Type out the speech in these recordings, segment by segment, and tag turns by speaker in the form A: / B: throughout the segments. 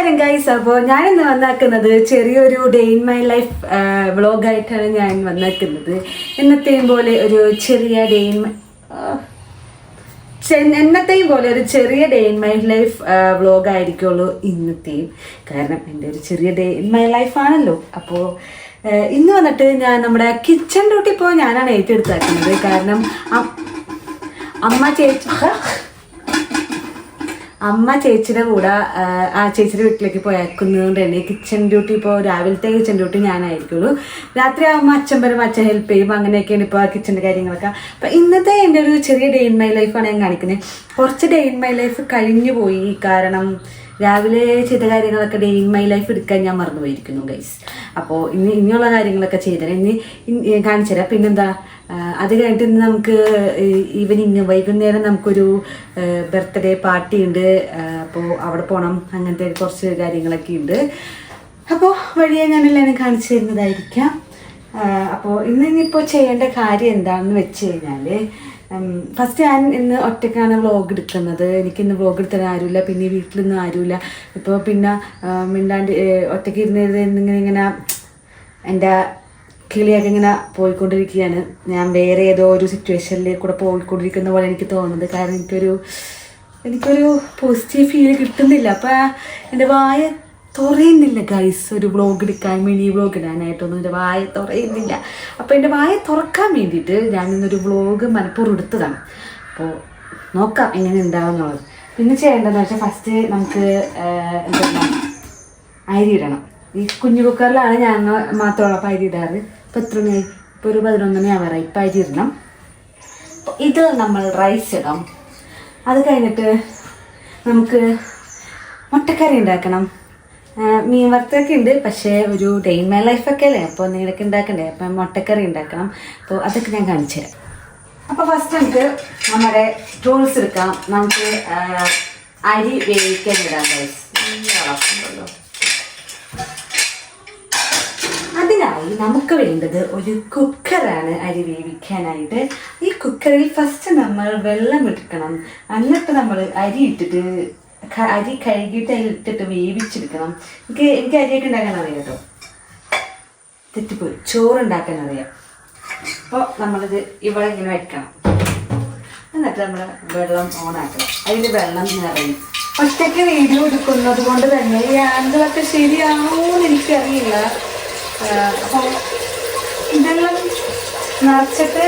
A: നമസ്കാരം ഗൈസ് അപ്പോൾ ഇന്ന് വന്നാക്കുന്നത് ചെറിയൊരു ഡേ ഇൻ മൈ ലൈഫ് വ്ളോഗായിട്ടാണ് ഞാൻ വന്നേക്കുന്നത്. എന്നത്തെയും പോലെ ഒരു ചെറിയ ഡേ ഇൻ എന്നത്തെയും പോലെ ഒരു ചെറിയ day in my life vlog ആയിരിക്കുള്ളൂ ഇന്നത്തെയും. കാരണം എന്റെ ഒരു ചെറിയ ഡേ ഇൻ മൈ ലൈഫ് ആണല്ലോ. അപ്പോൾ ഇന്ന് വന്നിട്ട് ഞാൻ നമ്മുടെ കിച്ചൺ ഡ്യൂട്ടി ഇപ്പോൾ ഞാനാണ് ഏറ്റെടുത്താക്കുന്നത്. കാരണം അമ്മ ചേച്ചി അമ്മ ചേച്ചിയുടെ കൂടെ ആ, ചേച്ചിയുടെ വീട്ടിലേക്ക് പോയേക്കുന്നതുകൊണ്ട് തന്നെ കിച്ചൺ ഡ്യൂട്ടി ഇപ്പോൾ രാവിലത്തെ കിച്ചൺ ഡ്യൂട്ടി ഞാനായിരിക്കുള്ളൂ. രാത്രി ആകുമ്പോൾ അച്ഛൻ വരും അച്ഛൻ ഹെൽപ്പ് ചെയ്യും അങ്ങനെയൊക്കെയാണ് ഇപ്പോൾ കിച്ചന്റെ കാര്യങ്ങളൊക്കെ. അപ്പം ഇന്നത്തെ എന്റെ ഒരു ചെറിയ ഡേ ഇൻ മൈ ലൈഫാണ് ഞാൻ കാണിക്കുന്നത് കുറച്ച് ഡേ ഇൻ മൈ ലൈഫ് കഴിഞ്ഞു പോയി. കാരണം രാവിലെ ചെയ്ത കാര്യങ്ങളൊക്കെ ഡേ ഇൻ മൈ ലൈഫ് എടുക്കാൻ ഞാൻ മറന്നുപോയിരിക്കുന്നു ഗൈസ് അപ്പോൾ ഇനി ഇനിയുള്ള കാര്യങ്ങളൊക്കെ ചെയ്തുതരാം ഇനി കാണിച്ചു തരാം പിന്നെന്താ അത് കഴിഞ്ഞിട്ട് ഇന്ന് നമുക്ക് ഈവനിങ് വൈകുന്നേരം നമുക്കൊരു ബർത്ത്ഡേ പാർട്ടി ഉണ്ട്. അപ്പോൾ അവിടെ പോകണം അങ്ങനത്തെ കുറച്ച് കാര്യങ്ങളൊക്കെ ഉണ്ട്. അപ്പോൾ വഴിയെ എല്ലാവരും കാണിച്ചു തരുന്നതായിരിക്കാം. അപ്പോൾ ഇന്ന് ഇനിയിപ്പോൾ ചെയ്യേണ്ട കാര്യം എന്താണെന്ന് വെച്ച് കഴിഞ്ഞാൽ ഫസ്റ്റ് ഞാൻ ഇന്ന് ഒറ്റയ്ക്കാണ് വ്ളോഗ് എടുക്കുന്നത്. എനിക്ക് ഇന്ന് വ്ളോഗ് എടുത്താൽ ആരുമില്ല. പിന്നെ വീട്ടിലൊന്നും ആരുമില്ല. ഇപ്പോൾ പിന്നെ മിണ്ടാണ്ട് ഒറ്റയ്ക്ക് ഇരുന്ന് ഇങ്ങനെ ഇങ്ങനെ എന്റെ കിളിയൊക്കെ ഇങ്ങനെ പോയിക്കൊണ്ടിരിക്കുകയാണ്. ഞാൻ വേറെ ഏതോ ഒരു സിറ്റുവേഷനിലേക്ക് കൂടെ പോയിക്കൊണ്ടിരിക്കുന്ന പോലെ എനിക്ക് തോന്നുന്നത്. കാരണം എനിക്കൊരു എനിക്കൊരു പോസിറ്റീവ് ഫീൽ കിട്ടുന്നില്ല. അപ്പം എന്റെ വായ തുറയുന്നില്ല ഗൈസ് ഒരു വ്ളോഗ് എടുക്കാൻ മിനി വ്ളോഗ് ഇടാനായിട്ടൊന്നും എന്റെ വായ തുറയുന്നില്ല. അപ്പോൾ എന്റെ വായ തുറക്കാൻ വേണ്ടിയിട്ട് ഞാൻ ഇന്നൊരു വ്ളോഗ് മനഃപൂർവം എടുത്തതാണ്. അപ്പോൾ നോക്കാം എങ്ങനെ ഉണ്ടാവുന്നുള്ളത് പിന്നെ ചെയ്യേണ്ടതെന്ന് വെച്ചാൽ ഫസ്റ്റ് നമുക്ക് എന്താ അരി ഇടണം. ഈ കുഞ്ഞു കുക്കറിലാണ് ഞാൻ മാത്രമുള്ള അപ്പം അരി ഇടാറ്. ഇപ്പോൾ എത്ര മണി ഇപ്പോൾ ഒരു പതിനൊന്ന് മണി ആവാറായി ഇപ്പം അരി ഇടണം. അപ്പോൾ ഇത് നമ്മൾ റൈസ് ഇടാം അത് കഴിഞ്ഞിട്ട് നമുക്ക് മുട്ടക്കറി ഉണ്ടാക്കണം. മീൻ വറുത്തൊക്കെ ഉണ്ട് പക്ഷേ ഒരു ഡെയിൻ ഇൻ മൈ ലൈഫൊക്കെ അല്ലേ? അപ്പോൾ എന്തെങ്കിലുമൊക്കെ ഉണ്ടാക്കണ്ടേ? അപ്പം മുട്ടക്കറി ഉണ്ടാക്കണം. അപ്പോൾ അതൊക്കെ ഞാൻ കാണിച്ചു തരാം. അപ്പോൾ ഫസ്റ്റ് നമുക്ക് നമ്മുടെ ടൂൾസ് എടുക്കാം. നമുക്ക് അരി വേവിക്കാൻ ഇടാം ഗൈസ്. അതിനായി നമുക്ക് വേണ്ടത് ഒരു കുക്കറാണ് അരി വേവിക്കാനായിട്ട്. ഈ കുക്കറിൽ ഫസ്റ്റ് നമ്മൾ വെള്ളം എടുക്കണം. എന്നിട്ട് നമ്മൾ അരി ഇട്ടിട്ട് അരി കഴുകിയിട്ട് ഇട്ടിട്ട് വേവിച്ചെടുക്കണം. എനിക്ക് എനിക്ക് അരിയൊക്കെ ഉണ്ടാക്കാൻ അറിയാം കേട്ടോ തെറ്റിപ്പോയി. ചോറുണ്ടാക്കാൻ അറിയാം. അപ്പോൾ നമ്മളിത് ഇവിടെ ഇങ്ങനെ വയ്ക്കണം. എന്നിട്ട് നമ്മൾ വെള്ളം ഓണാക്കണം അതിൽ വെള്ളം നിറയും. ഒറ്റയ്ക്ക് വീഡിയോ എടുക്കുന്നത് കൊണ്ട് തന്നെ ഈ ആംഗിളൊക്കെ ശരിയാണോന്ന് എനിക്കറിയില്ല. അപ്പോൾ ഇതെല്ലാം നിറച്ചിട്ട്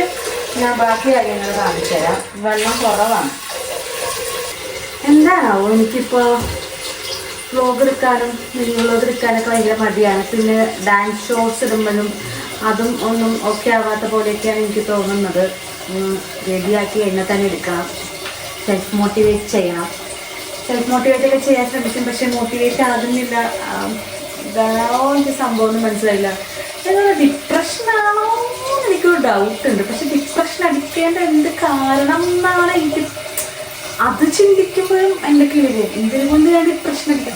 A: ഞാൻ ബാക്കി കാര്യങ്ങൾ കാണിച്ചു തരാം വെള്ളം കുറവാണ്. എന്താണാവോ? എനിക്കിപ്പോൾ വ്ലോഗ് എടുക്കാനും വ്ലോഗ് എടുക്കാനൊക്കെ ഭയങ്കര മടിയാണ്. പിന്നെ ഡാൻസ് ഷോസ് ഇടുമ്പോഴും അതും ഒന്നും ഓക്കെ ആവാത്ത പോലെയൊക്കെയാണ് എനിക്ക് തോന്നുന്നത്. റെഡിയാക്കി എന്നെ തന്നെ എടുക്കാം സെൽഫ് മോട്ടിവേറ്റ് ചെയ്യണം. സെൽഫ് മോട്ടിവേറ്റ് ഒക്കെ ചെയ്യാൻ ശ്രമിക്കും പക്ഷെ മോട്ടിവേറ്റ് ആകുന്നില്ല. ഇതാണോ എനിക്ക് സംഭവം ഒന്നും മനസ്സിലായില്ല. നിങ്ങൾ ഡിപ്രഷനാണോ എനിക്കൊരു ഡൗട്ട് ഉണ്ട്. പക്ഷെ ഡിപ്രഷൻ അടിക്കേണ്ട എന്ത് കാരണം എന്നാണ് എനിക്ക് ചിന്തിക്കുമ്പോഴും എന്റെ വരും ഇതിനെ കൊണ്ട് ഞാൻ അടിക്കണം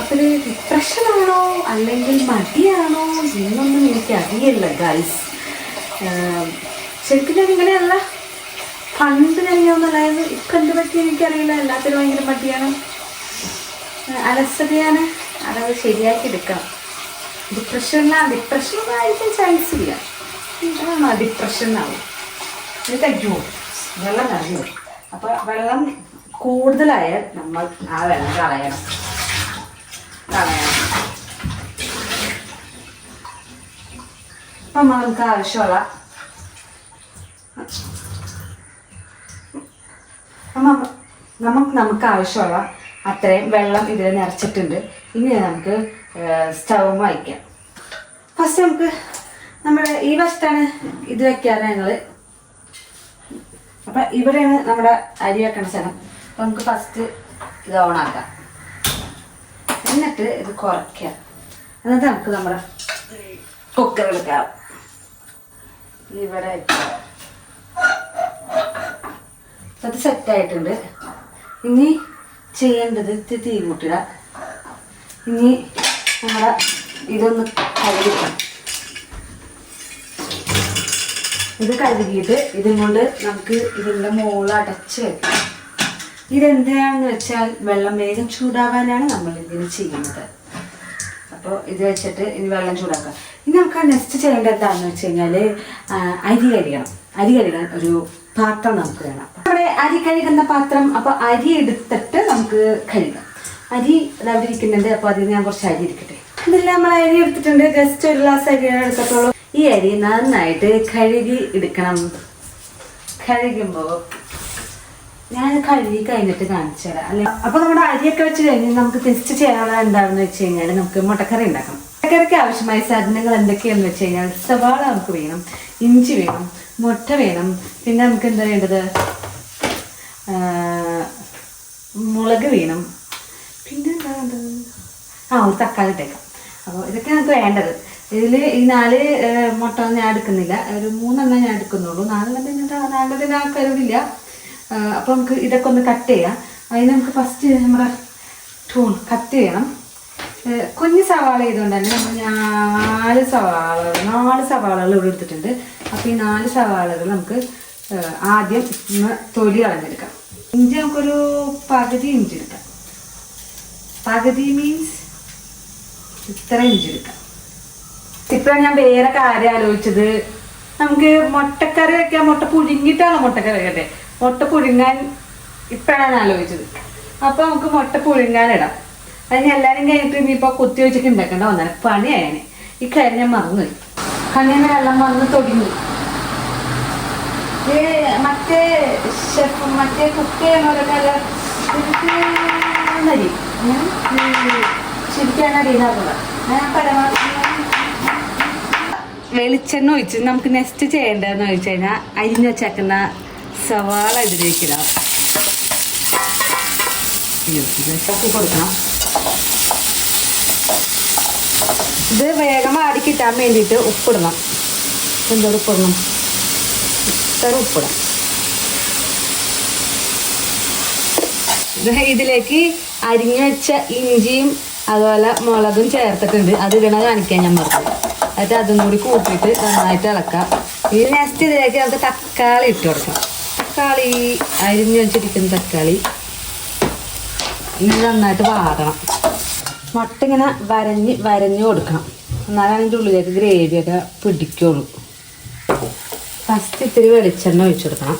A: അപ്പോൾ ഇത് ഡിപ്രഷനാണോ അല്ലെങ്കിൽ മടിയാണോ? എന്നൊന്നും എനിക്ക് അറിയില്ല ഗൈസ് ശരിക്കും ഞാൻ ഇങ്ങനെയല്ല. പണ്ട് ഞാൻ ഇപ്പൊ എന്ത് പറ്റി എനിക്കറിയില്ല. എല്ലാത്തിനും ഭയങ്കര മടിയാണ്. അലസതയാണ്. അതത് ശരിയാക്കി എടുക്കണം ഡിപ്രഷനിലാണ് ഡിപ്രഷനൊന്നായിരിക്കും ചാൻസ് ഇല്ല. ഡിപ്രഷൻ ആവും എനിക്ക് അയ്യോ വെള്ളം നിറഞ്ഞു അപ്പോൾ വെള്ളം കൂടുതലായാൽ നമ്മൾ ആ വെള്ളം കളയണം. കളയണം. അപ്പം നമുക്ക് ആവശ്യമുള്ള നമുക്ക് നമുക്ക് ആവശ്യമുള്ള അത്രയും വെള്ളം ഇതിൽ നിറച്ചിട്ടുണ്ട്. ഇനി നമുക്ക് സ്റ്റൗ വയ്ക്കാം. ഫസ്റ്റ് നമുക്ക് നമ്മുടെ ഈ വശത്താണ് ഇത് വെക്കാറ് ഞങ്ങൾ അപ്പം ഇവിടെയാണ് നമ്മുടെ അരി വെക്കണ സ്ഥലം. അപ്പം നമുക്ക് ഫസ്റ്റ് ഇത് ഓണാക്കാം എന്നിട്ട് ഇത് കുറയ്ക്കാം എന്നിട്ട് നമുക്ക് നമ്മുടെ കുക്കർ എടുക്കാം ഇവിടെ അത് സെറ്റായിട്ടുണ്ട് ഇനി ചെയ്യേണ്ടത് തീ കൂട്ടുക ഇനി നമ്മുടെ ഇതൊന്ന് കഴുകിക്കണം. ഇത് കഴുകിയിട്ട് ഇതും കൊണ്ട് നമുക്ക് ഇതിന്റെ മുകളിൽ അടച്ച് വെക്കാം. ഇതെന്തിനാണെന്ന് വെച്ചാൽ വെള്ളം വേഗം ചൂടാവാനാണ് നമ്മൾ ഇതിന് ചെയ്യുന്നത്. അപ്പോൾ ഇത് വെച്ചിട്ട് ഇനി വെള്ളം ചൂടാക്കാം. ഇനി നമുക്ക് നെക്സ്റ്റ് ചെയ്യേണ്ടത് എന്താണെന്ന് വെച്ച് കഴിഞ്ഞാൽ അരി കഴുകണം. അരി കഴുകാൻ ഒരു പാത്രം നമുക്ക് വേണം. നമ്മുടെ അരി കഴുകുന്ന പാത്രം അപ്പോൾ അരി എടുത്തിട്ട് നമുക്ക് കഴുകാം. അരി അവിടെ ഇരിക്കുന്നുണ്ട് അപ്പോൾ അതിൽ ഞാൻ കുറച്ച് അരി ഇരിക്കട്ടെ ഇതെല്ലാം നമ്മൾ അരി എടുത്തിട്ടുണ്ട് ജസ്റ്റ് ഒരു ഗ്ലാസ് അരി എടുക്കത്തുള്ളൂ. ഈ അരി നന്നായിട്ട് കഴുകി എടുക്കണം. കഴുകുമ്പോൾ ഞാൻ കഴുകി കഴിഞ്ഞിട്ട് കാണിച്ചു തരാം. അല്ലെ? അപ്പൊ നമ്മുടെ അരിയൊക്കെ വെച്ച് കഴിഞ്ഞ് നമുക്ക് തിരിച്ച് ചെയ്യാനുള്ള എന്താണെന്ന് വെച്ച് കഴിഞ്ഞാൽ നമുക്ക് മുട്ടക്കറി ഉണ്ടാക്കാം. മുട്ടക്കറിക്ക് ആവശ്യമായ സാധനങ്ങൾ എന്തൊക്കെയാണെന്ന് വെച്ച് കഴിഞ്ഞാൽ സവാള നമുക്ക് വേണം ഇഞ്ചി വേണം മുട്ട വേണം. പിന്നെ നമുക്ക് എന്താ വേണ്ടത്? മുളക് വേണം. പിന്നെ എന്താ ആ ഒരു തക്കാളി ഇട്ടേക്കാം. അപ്പോൾ ഇതൊക്കെ നമുക്ക് വേണ്ടത്. ഇതിൽ ഈ നാല് മുട്ട ഞാൻ എടുക്കുന്നില്ല. ഒരു മൂന്നെണ്ണം ഞാൻ എടുക്കുന്നുള്ളൂ. നാലെണ്ണം നാലെണ്ണത്തിന് ആ കരുവില്ല അപ്പോൾ നമുക്ക് ഇതൊക്കെ ഒന്ന് കട്ട് ചെയ്യാം. അതിന് നമുക്ക് ഫസ്റ്റ് നമ്മുടെ ടൂൺ കട്ട് ചെയ്യണം. കുഞ്ഞ് സവാള ചെയ്തുകൊണ്ട് തന്നെ നമ്മൾ നാല് സവാള നാല് സവാളകൾ ഇവിടെ എടുത്തിട്ടുണ്ട്. അപ്പോൾ ഈ നാല് സവാളകൾ നമുക്ക് ആദ്യം ഒന്ന് തൊലി കളഞ്ഞെടുക്കാം. ഇഞ്ചി നമുക്കൊരു പകുതി ഇഞ്ചി എടുക്കാം. പകുതി മീൻസ് ഇത്ര ഇഞ്ചി എടുക്കാം. ഇപ്പം ഞാൻ വേറെ കാര്യം ആലോചിച്ചത്. നമുക്ക് മുട്ടക്കറി വയ്ക്കാം മുട്ട പുഴുങ്ങിയിട്ടാണ് മുട്ടക്കറി വെക്കട്ടെ മുട്ട പുഴുങ്ങാൻ ഇപ്പോഴാണ് ആലോചിച്ചത്. അപ്പൊ നമുക്ക് മുട്ട പുഴുങ്ങാനിടാം. അതിന് എല്ലാരും കഴിഞ്ഞിട്ട് ഇനിയിപ്പോ കുത്തി വെച്ചിട്ട് ഉണ്ടാക്കണ്ട വന്നാൽ പണിയായനെ. ഈ കാര്യം ഞാൻ മറന്നു കണ്ണിന് വെള്ളം വന്ന് തുടങ്ങി മറ്റേ ഷെഫ് മറ്റേ കുക്ക് ചെയ്യുന്നവരൊക്കെ വെളിച്ചെണ്ണ ഒഴിച്ച് നമുക്ക് നെക്സ്റ്റ് ചെയ്യേണ്ടതെന്ന് ചോദിച്ചു കഴിഞ്ഞാൽ അരിഞ്ഞു വെച്ചേക്കുന്ന സവാള ഇതിലേക്ക് ഇടാം. അയ്യോ, ഇത് ചക്കി കൊടുക്കണം. ഇത് വേഗം ആടി കിട്ടാൻ വേണ്ടിയിട്ട് ഉപ്പിടണം. എന്തോ ഉപ്പിടണം? ഇത്ര ഉപ്പിടാം. ഇത് ഇതിലേക്ക് അരിഞ്ഞു വെച്ച ഇഞ്ചിയും അതുപോലെ മുളകും ചേർത്തിട്ടുണ്ട്. അത് ഇടണ കാണിക്കാൻ ഞാൻ പറഞ്ഞു എന്നിട്ട് അതും കൂടി കൂട്ടിയിട്ട് നന്നായിട്ട് ഇളക്കാം. ഈ നെക്സ്റ്റ് ഇതിലേക്ക് നമുക്ക് തക്കാളി ഇട്ട് കൊടുക്കാം. തക്കാളി അരിഞ്ഞു വെച്ചിരിക്കുന്ന തക്കാളി ഇനി നന്നായിട്ട് വാടണം. മുട്ട ഇങ്ങനെ വരഞ്ഞ് വരഞ്ഞ് കൊടുക്കണം. എന്നാലാണ് അതിന്റെ ഉള്ളിലേക്ക് ഗ്രേവിയൊക്കെ പിടിക്കുള്ളൂ. ഫസ്റ്റ് ഇത്തിരി വെളിച്ചെണ്ണ ഒഴിച്ചു കൊടുക്കണം.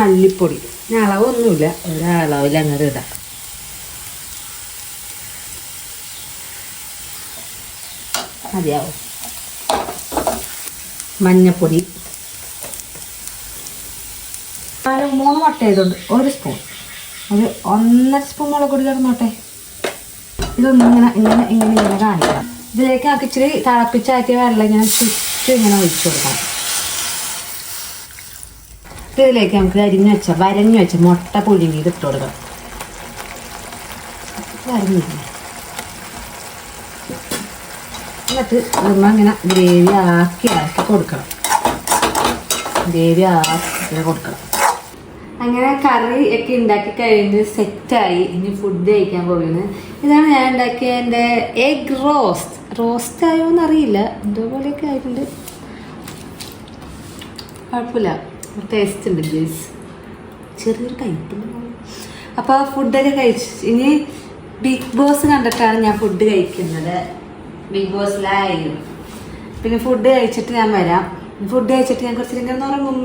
A: മല്ലിപ്പൊടി. അളവൊന്നുമില്ല. ഒരളവിൽ അങ്ങനെ ഇടാം. മതിയാവും. മഞ്ഞപ്പൊടി. പാലും മൂന്ന് മുട്ട ചെയ്തുകൊണ്ട് ഒരു സ്പൂൺ. ഒരു ഒന്നര സ്പൂൺ മുളക് പൊടി കിടന്നോട്ടെ ഇതൊന്നും ഇങ്ങനെ ഇങ്ങനെ ഇങ്ങനെ ഇങ്ങനെ കാണിക്കണം. ഇതിലേക്ക് നമുക്ക് ഇച്ചിരി തിളപ്പിച്ചാറ്റിയ വെള്ളം ഇങ്ങനെ ചുറ്റും ഇങ്ങനെ ഒഴിച്ചു കൊടുക്കണം. ഇതിലേക്ക് നമുക്ക് അരിഞ്ഞു വെച്ച വരഞ്ഞു വെച്ച മുട്ട പുഴുങ്ങി ഇത് ഇട്ട് കൊടുക്കണം. വരഞ്ഞില്ല എന്നിട്ട് നമ്മൾ ഇങ്ങനെ ഗ്രേവി ആക്കി ആക്കി കൊടുക്കണം. ഗ്രേവി ആക്കി കൊടുക്കണം. അങ്ങനെ കറി ഒക്കെ ഉണ്ടാക്കി കഴിഞ്ഞ് സെറ്റായി. ഇനി ഫുഡ് കഴിക്കാൻ പോകുന്നത് ഇതാണ് ഞാൻ ഉണ്ടാക്കിയ എന്റെ എഗ് റോസ്റ്റ് റോസ്റ്റ് ആയോ എന്നറിയില്ല. എന്തോ പോലെയൊക്കെ ആയിട്ടുണ്ട്. കുഴപ്പമില്ല. ടേസ്റ്റ് ഉണ്ട് ഗേസ് ചെറിയൊരു കയ്പ്പ് അപ്പോൾ ഫുഡൊക്കെ കഴിച്ച് ഇനി ബിഗ് ബോസ് കണ്ടിട്ടാണ് ഞാൻ ഫുഡ് കഴിക്കുന്നത്. ബിഗ് ബോസ് ലൈവ് പിന്നെ ഫുഡ് കഴിച്ചിട്ട് ഞാൻ വരാം. ഫുഡ് കഴിച്ചിട്ട് ഞാൻ കുറച്ച് നേരം ഉറങ്ങും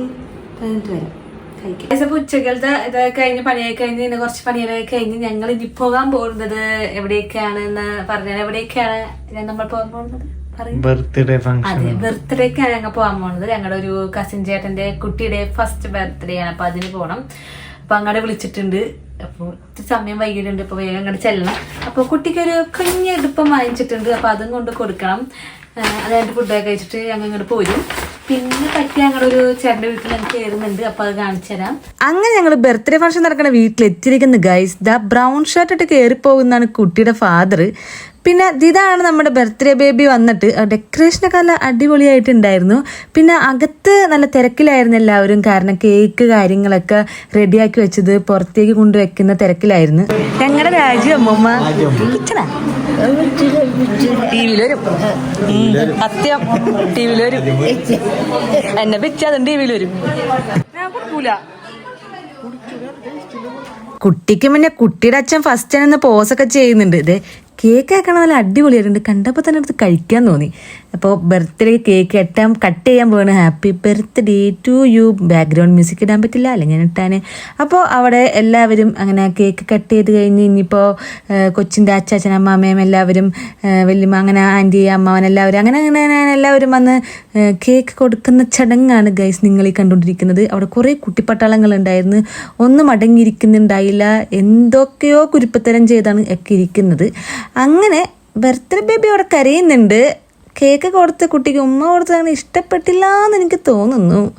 A: കഴിഞ്ഞിട്ട് വരാം. കഴിക്കാം. അപ്പോൾ ഉച്ചക്കലത്തെ ഇത് കഴിഞ്ഞ് പണിയായി കഴിഞ്ഞ് ഇന്ന് കുറച്ച് പണിയൊക്കെ കഴിഞ്ഞ് ഞങ്ങൾ ഇനി പോകാൻ പോകുന്നത് എവിടേക്കാണെന്ന് പറഞ്ഞാൽ എവിടേക്കാണ്? നമ്മൾ പോകാൻ പോകുന്നത്?
B: ബർത്ത്ഡേ ഫംഗ്ഷൻ
A: അതെ ബർത്ത്ഡേക്കാണ് ഞങ്ങൾ പോകാൻ പോകുന്നത്. ഞങ്ങളുടെ ഒരു കസിൻ ചേട്ടന്റെ കുട്ടിയുടെ ഫസ്റ്റ് ബർത്ത്ഡേ ആണ്. അപ്പൊ അതിന് പോകണം അപ്പൊ അങ്ങോട്ട് വിളിച്ചിട്ടുണ്ട്. അപ്പോൾ സമയം വൈകിട്ടുണ്ട് ഇപ്പൊ വേഗം അങ്ങോട്ട് ചെല്ലണം. അപ്പോൾ കുട്ടിക്ക് ഒരു കുഞ്ഞ് എടുപ്പം വാങ്ങിച്ചിട്ടുണ്ട്. അപ്പൊ അതും കൊണ്ട് കൊടുക്കണം. അതായത് ഫുഡൊക്കെ കഴിച്ചിട്ട് ഞങ്ങൾ ഇങ്ങോട്ട് പോരും. പിന്നെ പറ്റി ഞങ്ങളുടെ ഒരു ചേട്ടന്റെ വീട്ടിൽ ഞങ്ങൾ കയറുന്നുണ്ട്. അപ്പൊ അത് കാണിച്ചു തരാം.
C: അങ്ങനെ ഞങ്ങൾ ബർത്ത്ഡേ ഫംഗ്ഷൻ നടക്കുന്ന വീട്ടിലെത്തിയിരിക്കുന്ന ഗൈസ് ദ ബ്രൗൺ ഷർട്ട് ഇട്ട് കയറിപ്പോകുന്നതാണ് കുട്ടിയുടെ ഫാദർ പിന്നെ ഇതാണ് നമ്മുടെ ബർത്ത്ഡേ ബേബി വന്നിട്ട്. ഡെക്കറേഷനൊക്കെ നല്ല അടിപൊളിയായിട്ടുണ്ടായിരുന്നു. പിന്നെ അകത്ത് നല്ല തിരക്കിലായിരുന്നു എല്ലാവരും. കാരണം കേക്ക് കാര്യങ്ങളൊക്കെ റെഡിയാക്കി വെച്ചത് പുറത്തേക്ക് കൊണ്ടുവെക്കുന്ന തിരക്കിലായിരുന്നു. ഞങ്ങളുടെ രാജ്യം അമ്മമ്മ? ടി വിയിൽ വരും സത്യം. ടി വിയിൽ വരും എന്നെ പിച്ച അതും ടി വിയിൽ വരും
D: കുടിക്കൂല.
A: കുട്ടിക്ക് മുന്നേ കുട്ടിയുടെ അച്ഛൻ ഫസ്റ്റ് നിന്ന് പോസൊക്കെ ചെയ്യുന്നുണ്ട്. ഇതേ കേക്ക് ആക്കണ നല്ല അടിപൊളിയായിട്ടുണ്ട്. കണ്ടപ്പോൾ തന്നെ അടുത്ത് കഴിക്കാൻ തോന്നി. അപ്പോൾ ബർത്ത്ഡേ കേക്ക് എട്ടാം കട്ട് ചെയ്യാൻ പോവാണ്. Happy birthday to you background music ഇടാൻ പറ്റില്ല. അല്ലെങ്കിൽ ഞാൻ ഇട്ടാൻ അപ്പോൾ അവിടെ എല്ലാവരും അങ്ങനെ കേക്ക് കട്ട് ചെയ്ത് കഴിഞ്ഞ് ഇനിയിപ്പോൾ കൊച്ചിന്റെ അച്ചാച്ചൻ അമ്മാമ്മയും എല്ലാവരും വലിയ അങ്ങനെ ആന്റി അമ്മാവൻ എല്ലാവരും അങ്ങനെ അങ്ങനെ അങ്ങനെ എല്ലാവരും വന്ന് കേക്ക് കൊടുക്കുന്ന ചടങ്ങാണ് ഗൈസ് നിങ്ങൾ ഈ കണ്ടുകൊണ്ടിരിക്കുന്നത്. അവിടെ കുറേ കുട്ടിപ്പട്ടാളങ്ങൾ ഉണ്ടായിരുന്നു. ഒന്നും അടങ്ങിയിരിക്കുന്നുണ്ടായില്ല. എന്തൊക്കെയോ കുരുപ്പത്തരം ചെയ്താണ് ഒക്കെ ഇരിക്കുന്നത്. അങ്ങനെ ബർത്ത്ഡേ ബേബി അവിടെ കരയുന്നുണ്ട്. കേക്ക് കൊടുത്ത് കുട്ടിക്ക് ഉമ്മ കൊടുത്തതാണ് ഇഷ്ടപ്പെട്ടില്ല എന്ന് എനിക്ക് തോന്നുന്നു.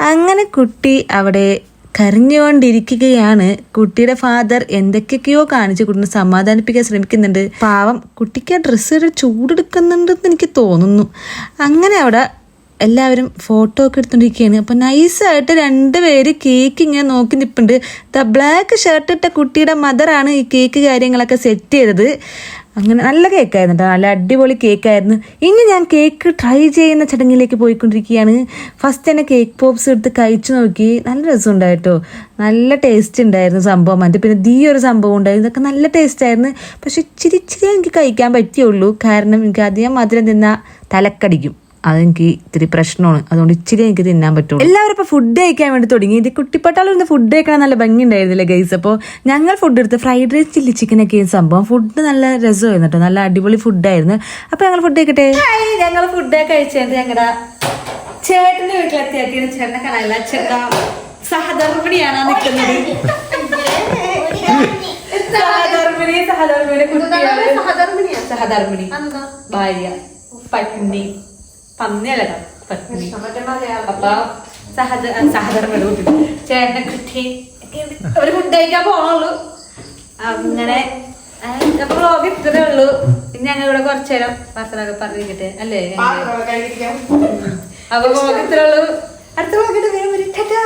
A: അങ്ങനെ കുട്ടി അവിടെ കരഞ്ഞുകൊണ്ടിരിക്കുകയാണ്. കുട്ടിയുടെ ഫാദർ എന്തൊക്കെയൊക്കെയോ കാണിച്ച് കുട്ടിനെ സമാധാനിപ്പിക്കാൻ ശ്രമിക്കുന്നുണ്ട്. പാവം കുട്ടിക്ക് ആ ഡ്രസ്സ് ചൂടെടുക്കുന്നുണ്ടെന്ന് എനിക്ക് തോന്നുന്നു. അങ്ങനെ അവിടെ എല്ലാവരും ഫോട്ടോ ഒക്കെ എടുത്തോണ്ടിരിക്കുകയാണ് അപ്പോൾ നൈസായിട്ട് രണ്ട് പേര് കേക്ക് ഇങ്ങനെ നോക്കി നിൽപ്പുണ്ട് ദ ബ്ലാക്ക് ഷർട്ട് ഇട്ട കുട്ടിയുടെ മദറാണ് ഈ കേക്ക് കാര്യങ്ങളൊക്കെ സെറ്റ് ചെയ്തത്. അങ്ങനെ നല്ല കേക്കായിരുന്നു കേട്ടോ നല്ല അടിപൊളി കേക്കായിരുന്നു ഇനി ഞാൻ കേക്ക് ട്രൈ ചെയ്യുന്ന ചടങ്ങിലേക്ക് പോയിക്കൊണ്ടിരിക്കുകയാണ്. ഫസ്റ്റ് തന്നെ കേക്ക് പോപ്സ് എടുത്ത് കഴിച്ചു നോക്കി. നല്ല രസമുണ്ടായിട്ടോ. നല്ല ടേസ്റ്റ് ഉണ്ടായിരുന്നു സംഭവം. അതിന്റെ പിന്നെ ദീ ഒരു സംഭവം ഉണ്ടായിരുന്നു. ഇതൊക്കെ നല്ല ടേസ്റ്റ് ആയിരുന്നു. പക്ഷെ ഇച്ചിരി ഇച്ചിരി എനിക്ക് കഴിക്കാൻ പറ്റിയുള്ളൂ. കാരണം എനിക്ക് അധികം മധുരം തിന്നാൽ തലക്കടിക്കും. അതെനിക്ക് ഇത്തിരി പ്രശ്നമാണ്. അതുകൊണ്ട് ഇച്ചിരി എനിക്ക് തിന്നാൻ പറ്റും എല്ലാവരും ഇപ്പോൾ ഫുഡ് കഴിക്കാൻ വേണ്ടി തുടങ്ങി. ഇത് കുട്ടിപ്പട്ടാളം ഇരുന്ന് ഫുഡ് കഴിക്കണം നല്ല ഭംഗി ഉണ്ടായിരുന്നില്ലേ ഗൈസ് അപ്പോൾ ഞങ്ങൾ ഫുഡ് എടുത്ത് ഫ്രൈഡ് റൈസ് ചില്ലി ചിക്കൻ ഒക്കെ ആയിരുന്നു സംഭവം. ഫുഡ് നല്ല രസമായിരുന്നു കേട്ടോ നല്ല അടിപൊളി ഫുഡായിരുന്നു അപ്പോൾ ഞങ്ങൾ ഫുഡ് കഴിക്കട്ടെ?
E: ഞങ്ങൾ ഫുഡ് കഴിച്ചത് ഞങ്ങളുടെ ചേട്ടന്റെ വീട്ടിലെത്തിയാക്കിയത് ചേട്ടനെ കാണാനില്ല ചേട്ടാ സഹധർമ്മിണിയാണ് നിൽക്കുന്നത്. സഹധർമ്മിണി സഹധർമ്മിണി കുട്ടിയാണ്. സഹധർമ്മിണി. ഭാര്യ. പത്നി പന്നിയല്ല പത്നി അപ്പൊ സഹധ സഹധർമ്മിണി കുട്ടി ചേട്ടനെ കുട്ടി ഒരു ഫുഡ് കഴിക്കാൻ പോണുള്ളൂ. അങ്ങനെ അപ്പൊ വ്ളോഗ് ഇത്രേ ഉള്ളൂ. ഇനി ഞങ്ങൾ ഇവിടെ കുറച്ചു നേരം പറഞ്ഞു പറഞ്ഞിട്ട് അല്ലേ? അപ്പൊ വ്ളോഗ് ഇത്രേ ഉള്ളൂ. അടുത്ത വരും. ടാറ്റാ.